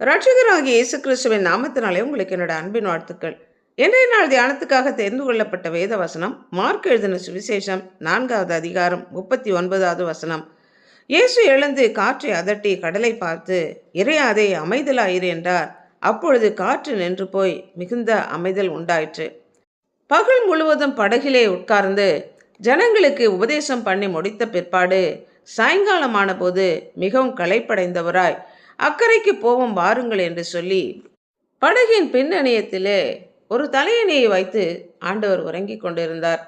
ரட்சகராகிய இயேசு கிறிஸ்துவின் நாமத்தினாலே உங்களுக்கு என்னோட அன்பின் வாழ்த்துக்கள். இன்றைய நாள் தியானத்துக்காக தெரிந்து கொள்ளப்பட்ட வேத வசனம் மார்க் எழுதின சுவிசேஷம் நான்காவது அதிகாரம் முப்பத்தி ஒன்பதாவது வசனம். இயேசு எழுந்து காற்றை அதட்டி கடலை பார்த்து இறையாதே அமைதலாயிரு என்றார். அப்பொழுது காற்று நின்று போய் மிகுந்த அமைதல் உண்டாயிற்று. பகல் முழுவதும் படகிலே உட்கார்ந்து ஜனங்களுக்கு உபதேசம் பண்ணி முடித்த பிற்பாடு சாயங்காலமான போது மிகவும் களைப்படைந்தவராய் அக்கறைக்கு போவோம் வாருங்கள் என்று சொல்லி படகின் பின்னணியத்திலே ஒரு தலையணையை வைத்து ஆண்டவர் உறங்கிக் கொண்டிருந்தார்.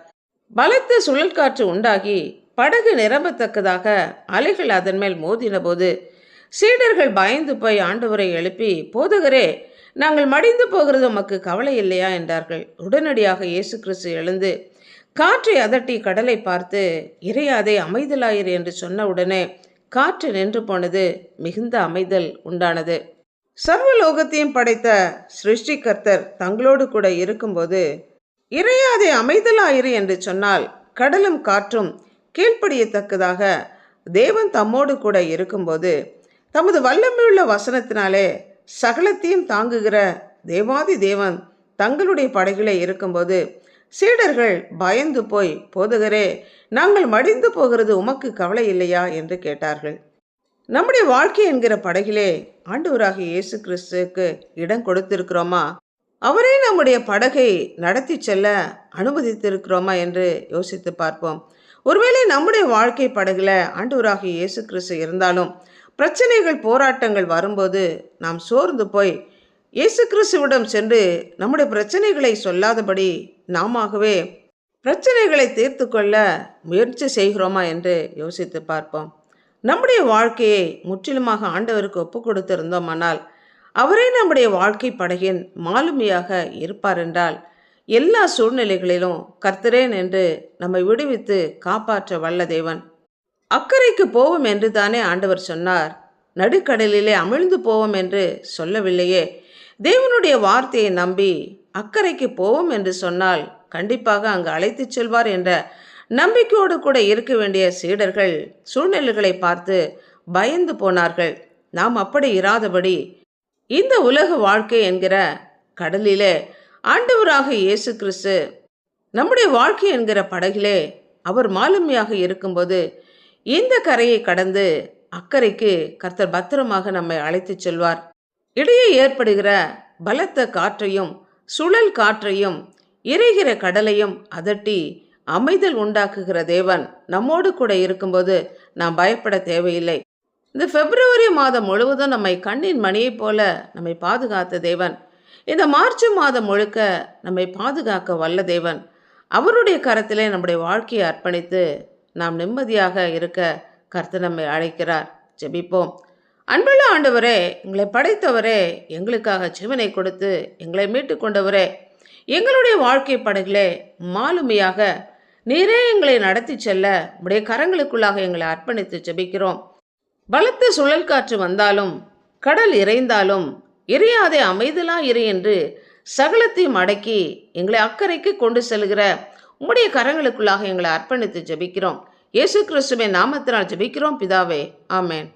பலத்த சுழல் காற்று உண்டாகி படகு நிரம்பத்தக்கதாக அலைகள் அதன் மேல் மோதினபோது சீடர்கள் பயந்து போய் ஆண்டவரை எழுப்பி போதகரே நாங்கள் மடிந்து போகிறது உமக்கு கவலை இல்லையா? என்றார்கள். உடனடியாக இயேசு கிறிஸ்து எழுந்து காற்றை அதட்டி கடலை பார்த்து இறையாதே அமைதலாயிரு என்று சொன்ன உடனே காற்று நின்று போனது மிகுந்த அமைதல் உண்டானது. சர்வலோகத்தையும் படைத்த சிருஷ்டிகர்த்தர் தங்களோடு கூட இருக்கும்போது இறையாதே அமைதலாயிரு என்று சொன்னால் கடலும் காற்றும் கீழ்ப்படியத்தக்கதாக தேவன் தம்மோடு கூட இருக்கும்போது தமது வல்லமையுள்ள வசனத்தினாலே சகலத்தையும் தாங்குகிற தேவாதி தேவன் தங்களுடைய படைகளே இருக்கும்போது சீடர்கள் பயந்து போய் போதுகரே நாங்கள் மடிந்து போகிறது உமக்கு கவலை இல்லையா என்று கேட்டார்கள். நம்முடைய வாழ்க்கை என்கிற படகிலே ஆண்டவராகிய இயேசு கிறிஸ்துக்கு இடம் கொடுத்திருக்கிறோமா? அவரே நம்முடைய படகை நடத்தி செல்ல அனுமதித்திருக்கிறோமா? என்று யோசித்து பார்ப்போம். ஒருவேளை நம்முடைய வாழ்க்கை படகுல ஆண்டவராகிய இயேசு கிறிஸ்து இருந்தாலும் பிரச்சனைகள் போராட்டங்கள் வரும்போது நாம் சோர்ந்து போய் இயேசு கிறிஸ்துவிடம் சென்று நம்முடைய பிரச்சனைகளை சொல்லாதபடி நாமவே பிரச்சனைகளை தீர்த்து கொள்ள முயற்சி செய்கிறோமா என்று யோசித்து பார்ப்போம். நம்முடைய வாழ்க்கையை முற்றிலுமாக ஆண்டவருக்கு ஒப்பு கொடுத்திருந்தோமானால் அவரே நம்முடைய வாழ்க்கை படகின் மாலுமியாக இருப்பார் என்றால் எல்லா சூழ்நிலைகளிலும் கர்த்தரேன் என்று நம்மை விடுவித்து காப்பாற்ற வல்ல தேவன். அக்கறைக்கு போவோம் என்று தானே ஆண்டவர் சொன்னார். நடுக்கடலிலே அமிழ்ந்து போவோம் என்று சொல்லவில்லையே. தேவனுடைய வார்த்தையை நம்பி அக்கறைக்கு போவோம் என்று சொன்னால் கண்டிப்பாக அங்கு அழைத்துச் செல்வார் என்ற நம்பிக்கையோடு கூட இருக்க வேண்டிய சீடர்கள் சூழ்நிலைகளை பார்த்து பயந்து போனார்கள். நாம் அப்படி இராதபடி இந்த உலக வாழ்க்கை என்கிற கடலிலே ஆண்டவராக இயேசு கிறிஸ்து நம்முடைய வாழ்க்கை என்கிற படகிலே அவர் மாலுமியாக இருக்கும்போது இந்த கரையை கடந்து அக்கறைக்கு கர்த்தர் பத்திரமாக நம்மை அழைத்துச் செல்வார். இடையே ஏற்படுகிற பலத்த காற்றையும் சுழல் காற்றையும் இறைகிற கடலையும் அதட்டி அமைதல் உண்டாக்குகிற தேவன் நம்மோடு கூட இருக்கும்போது நாம் பயப்பட தேவையில்லை. இந்த பிப்ரவரி மாதம் முழுவதும் நம்மை கண்ணின் மணியைப் போல நம்மை பாதுகாத்த தேவன். இந்த மார்ச் மாதம் முழுக்க நம்மை பாதுகாக்க வல்ல தேவன். அவருடைய கரத்திலே நம்முடைய வாழ்க்கையை அர்ப்பணித்து நாம் நிம்மதியாக இருக்க கர்த்தர் நம்மை அழைக்கிறார். ஜெபிப்போம். அன்புள்ள ஆண்டவரே எங்களை படைத்தவரே எங்களுக்காக ஜீவனை கொடுத்து எங்களை மீட்டு கொண்டவரே எங்களுடைய வாழ்க்கை படகிலே மாலுமையாக நீரே எங்களை நடத்தி செல்ல உடைய கரங்களுக்குள்ளாக எங்களை அர்ப்பணித்து ஜெபிக்கிறோம். பலத்த சுழல் காற்று வந்தாலும் கடல் இறைந்தாலும் இறையாதே அமைதலா இரு என்று சகலத்தையும் அடக்கி எங்களை அக்கறைக்கு கொண்டு செல்கிற உம்முடைய கரங்களுக்குள்ளாக எங்களை அர்ப்பணித்து ஜெபிக்கிறோம். இயேசு கிறிஸ்துவின் நாமத்தினால் ஜெபிக்கிறோம். பிதாவே ஆமேன்.